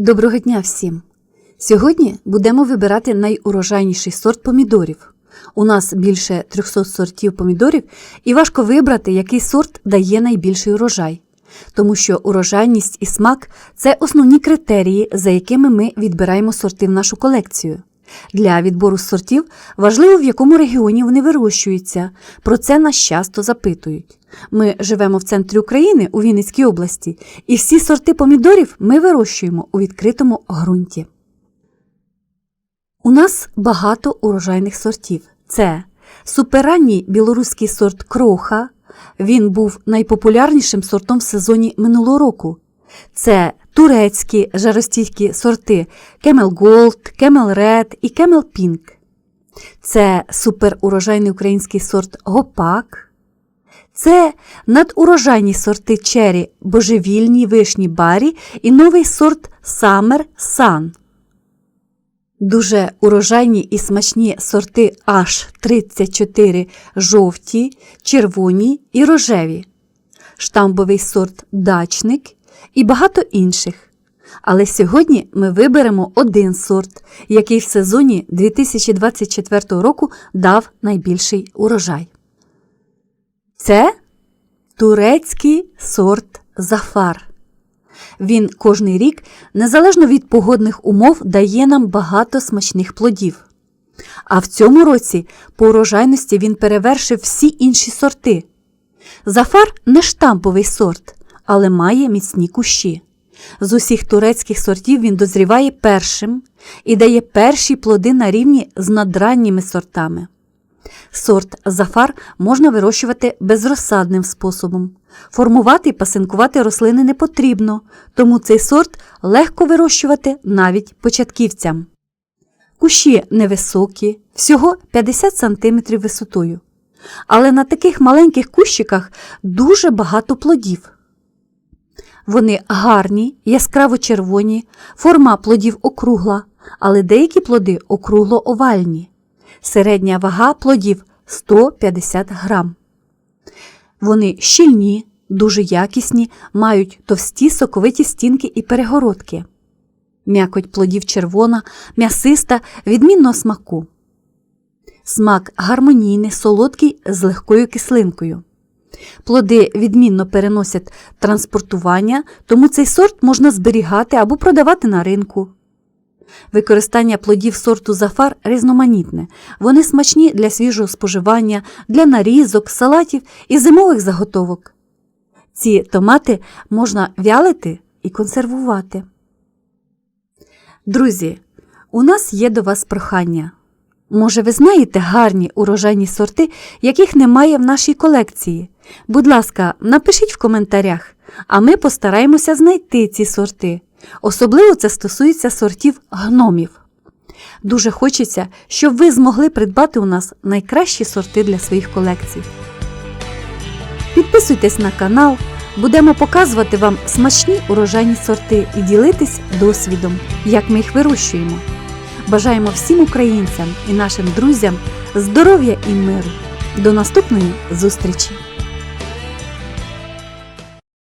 Доброго дня всім! Сьогодні будемо вибирати найурожайніший сорт помідорів. У нас більше 300 сортів помідорів, і важко вибрати, який сорт дає найбільший урожай. Тому що урожайність і смак це основні критерії, за якими ми відбираємо сорти в нашу колекцію. Для відбору сортів важливо, в якому регіоні вони вирощуються. Про це нас часто запитують. Ми живемо в центрі України у Вінницькій області, і всі сорти помідорів ми вирощуємо у відкритому ґрунті. У нас багато урожайних сортів. Це суперранній білоруський сорт кроха. Він був найпопулярнішим сортом в сезоні минулого року. Це турецькі жаростійкі сорти Camel Gold, Camel Red і Camel Pink. Це суперурожайний український сорт Гопак. Це надурожайні сорти чері божевільні вишні барі і новий сорт Summer Sun. Дуже урожайні і смачні сорти H34 жовті, червоні і рожеві, штамбовий сорт дачник і багато інших. Але сьогодні ми виберемо один сорт, який в сезоні 2024 року дав найбільший урожай. Це турецький сорт зафар. Він кожний рік, незалежно від погодних умов, дає нам багато смачних плодів. А в цьому році по урожайності він перевершив всі інші сорти. Зафар не штамповий сорт, але має міцні кущі. З усіх турецьких сортів він дозріває першим і дає перші плоди на рівні з надранніми сортами. Сорт зафар можна вирощувати безрозсадним способом. Формувати і пасинкувати рослини не потрібно, тому цей сорт легко вирощувати навіть початківцям. Кущі невисокі, всього 50 см висотою. Але на таких маленьких кущиках дуже багато плодів. Вони гарні, яскраво червоні, форма плодів округла, але деякі плоди округло-овальні. Середня вага плодів 150 грам. Вони щільні, дуже якісні, мають товсті соковиті стінки і перегородки. М'якоть плодів червона, м'ясиста, відмінного смаку. Смак гармонійний, солодкий з легкою кислинкою. Плоди відмінно переносять транспортування, тому цей сорт можна зберігати або продавати на ринку. Використання плодів сорту зафар різноманітне. Вони смачні для свіжого споживання, для нарізок, салатів і зимових заготовок. Ці томати можна вялити і консервувати. Друзі, у нас є до вас прохання. Може, ви знаєте гарні урожайні сорти, яких немає в нашій колекції? Будь ласка, напишіть в коментарях, а ми постараємося знайти ці сорти. Особливо це стосується сортів гномів. Дуже хочеться, щоб ви змогли придбати у нас найкращі сорти для своїх колекцій. Підписуйтесь на канал, будемо показувати вам смачні урожайні сорти і ділитись досвідом, як ми їх вирощуємо. Бажаємо всім українцям і нашим друзям здоров'я і миру. До наступної зустрічі!